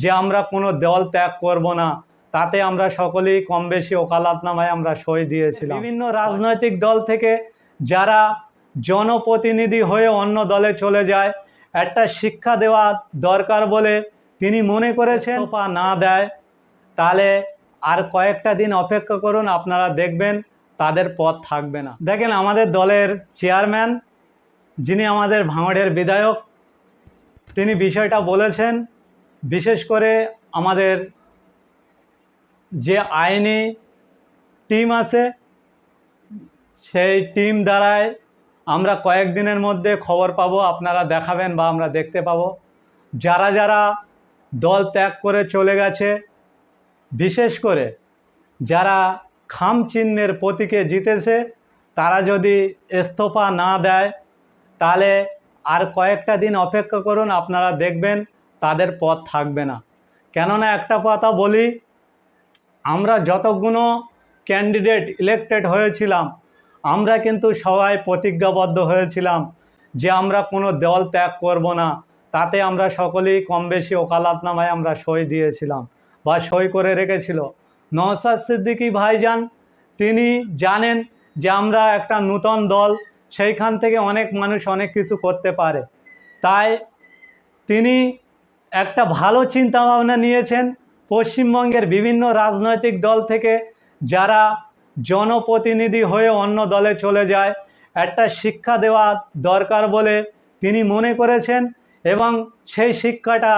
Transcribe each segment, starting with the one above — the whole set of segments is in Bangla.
যে আমরা কোনো দল ত্যাগ করব না তাতে আমরা সকলেই কম বেশি ওকালাতনামায় আমরা সই দিয়েছিলাম। বিভিন্ন রাজনৈতিক দল থেকে যারা জনপ্রতিনিধি হয়ে অন্য দলে চলে যায় একটা শিক্ষা দেওয়া দরকার বলে তিনি মনে করেছেন। পা না দেয় তাহলে আর কয়েকটা দিন অপেক্ষা করুন আপনারা দেখবেন তাদের পথ থাকবে না। দেখেন আমাদের দলের চেয়ারম্যান যিনি আমাদের ভাঙড়ের বিধায়ক তিনি বিষয়টা বলেছেন বিশেষ করে আমাদের যে আইনি টিম আছে, সেই টিম দ্বারায় আমরা কয়েকদিনের মধ্যে খবর পাবো, আপনারা দেখাবেন বা আমরা দেখতে পাবো। যারা যারা দল ত্যাগ করে চলে গেছে, বিশেষ করে যারা খাম চিহ্নের প্রতীকে জিতেছে, তারা যদি ইস্তফা না দেয়, তাহলে আর কয়েকটা দিন অপেক্ষা করুন, আপনারা দেখবেন তাদের পথ থাকবে না। কেননা একটা কথা বলি, আমরা যতগুলো ক্যান্ডিডেট ইলেক্টেড হয়েছিলাম, আমরা কিন্তু সবাই প্রতিজ্ঞাবদ্ধ হয়েছিলাম যে আমরা কোনো দল ত্যাগ করব না। তাতে আমরা সকলেই কম বেশি ওকালাতনামায় আমরা সই দিয়েছিলাম বা সই করে রেখেছিল। নওসাদ সিদ্দিকী ভাইজান, তিনি জানেন যে আমরা একটা নূতন দল, সেইখান থেকে অনেক মানুষ অনেক কিছু করতে পারে। তাই তিনি একটা ভালো চিন্তাভাবনা নিয়েছেন পশ্চিমবঙ্গের বিভিন্ন রাজনৈতিক দল থেকে যারা জনপ্রতিনিধি হয়ে অন্য দলে চলে যায়। একটা শিক্ষা দেওয়া দরকার বলে তিনি মনে করেছেন এবং সেই শিক্ষাটা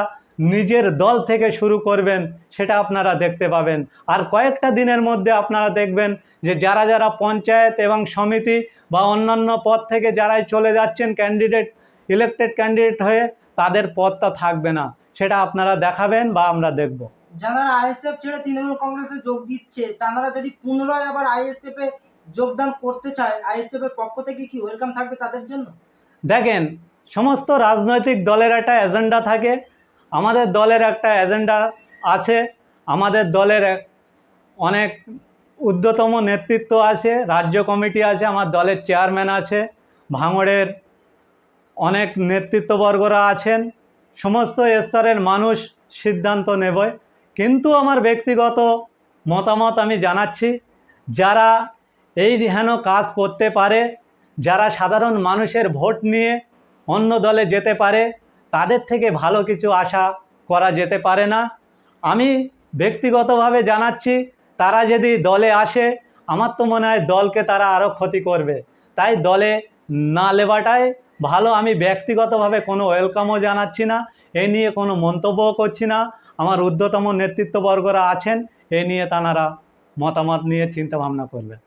নিজের দল থেকে শুরু করবেন সেটা আপনারা দেখতে পাবেন। আর কয়েকটা দিনের মধ্যে আপনারা দেখবেন যে যারা যারা পঞ্চায়েত এবং সমিতি বা অন্যান্য পদ থেকে যারাই চলে যাচ্ছেন ক্যান্ডিডেট ইলেকটেড ক্যান্ডিডেট হয়ে তাদের পদটা থাকবে না। সেটা আপনারা দেখাবেন বা আমরা দেখব। যারা আইএসএফ ছেড়ে তৃণমূল কংগ্রেসে যোগ দিচ্ছে তারা যদি পুনরায় আবার আইএসএফ এ যোগদান করতে চায় আইএসএফ এর পক্ষ থেকে কি ওয়েলকাম থাকবে তাদের জন্য? দেখেন সমস্ত রাজনৈতিক দলের একটা এজেন্ডা থাকে। আমাদের দলের একটা এজেন্ডা আছে। আমাদের দলের অনেক ঊর্ধ্বতম নেতৃত্ব আছে রাজ্য কমিটি আছে আমার দলের চেয়ারম্যান আছে ভাঙড়ের অনেক নেতৃত্ববর্গরা আছেন। সমস্ত স্তরের মানুষ সিদ্ধান্ত নেবে। কিন্তু আমার ব্যক্তিগত মতামত আমি জানাচ্ছি, যারা এই হেন কাজ করতে পারে, যারা সাধারণ মানুষের ভোট নিয়ে অন্য দলে যেতে পারে, তাদের থেকে ভালো কিছু আশা করা যেতে পারে না। আমি ব্যক্তিগতভাবে জানাচ্ছি, তারা যদি দলে আসে, আমার তো মনে হয় দলকে তারা আরও ক্ষতি করবে। তাই দলে না লেবাটাই ভালো। আমি ব্যক্তিগতভাবে কোনো ওয়েলকামও জানাচ্ছি না। এ নিয়ে কোনো মন্তব্যও করছি না। আমার ঊর্ধ্বতম নেতৃত্ববর্গরা আছেন। এ নিয়ে তাঁরা মতামত নিয়ে চিন্তাভাবনা করবেন।